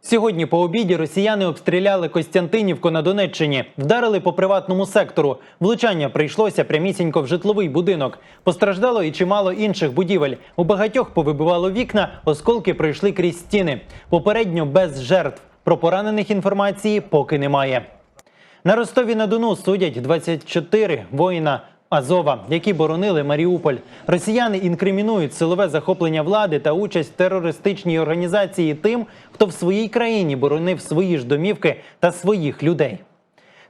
Сьогодні по обіді росіяни обстріляли Костянтинівку на Донеччині, вдарили по приватному сектору. Влучання прийшлося прямісінько в житловий будинок. Постраждало і чимало інших будівель. У багатьох повибивало вікна, осколки пройшли крізь стіни. Попередньо без жертв. Про поранених інформації поки немає. На Ростові на Дону судять 24 воїна Азова, які боронили Маріуполь. Росіяни інкримінують силове захоплення влади та участь в терористичній організації тим, хто в своїй країні боронив свої ж домівки та своїх людей.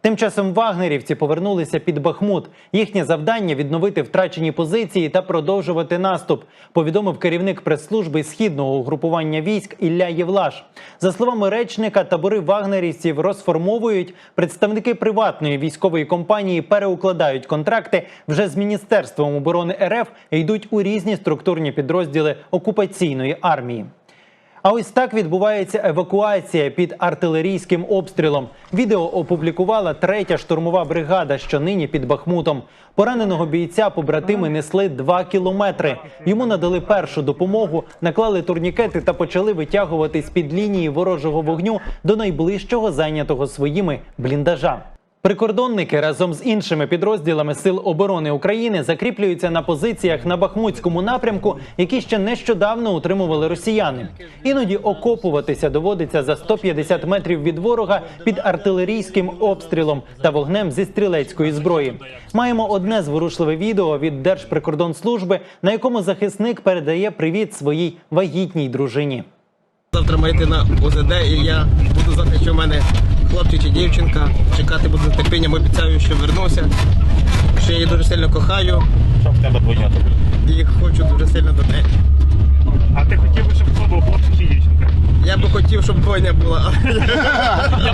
Тим часом вагнерівці повернулися під Бахмут. Їхнє завдання відновити втрачені позиції та продовжувати наступ. Повідомив керівник прес-служби східного угрупування військ Ілля Євлаш. За словами речника, табори вагнерівців розформовують. Представники приватної військової компанії переукладають контракти вже з міністерством оборони РФ і йдуть у різні структурні підрозділи окупаційної армії. А ось так відбувається евакуація під артилерійським обстрілом. Відео опублікувала третя штурмова бригада, що нині під Бахмутом. Пораненого бійця побратими несли два кілометри. Йому надали першу допомогу, наклали турнікети та почали витягувати з під лінії ворожого вогню до найближчого зайнятого своїми бліндажа. Прикордонники разом з іншими підрозділами Сил оборони України закріплюються на позиціях на Бахмутському напрямку, які ще нещодавно утримували росіяни. Іноді окопуватися доводиться за 150 метрів від ворога під артилерійським обстрілом та вогнем зі стрілецької зброї. Маємо одне зворушливе відео від Держприкордонслужби, на якому захисник передає привіт своїй вагітній дружині. Завтра маю йти на УЗД і я буду знати, що в мене хлопчик чи дівчинка. Чекати буду з терпінням, обіцяю, що вернуся. Що я її дуже сильно кохаю Щоб в тебе двойнята були. і хочу дуже сильно до неї. А ти хотів би, щоб хто був хлопчик чи дівчинка? Я би хотів, щоб двойня була.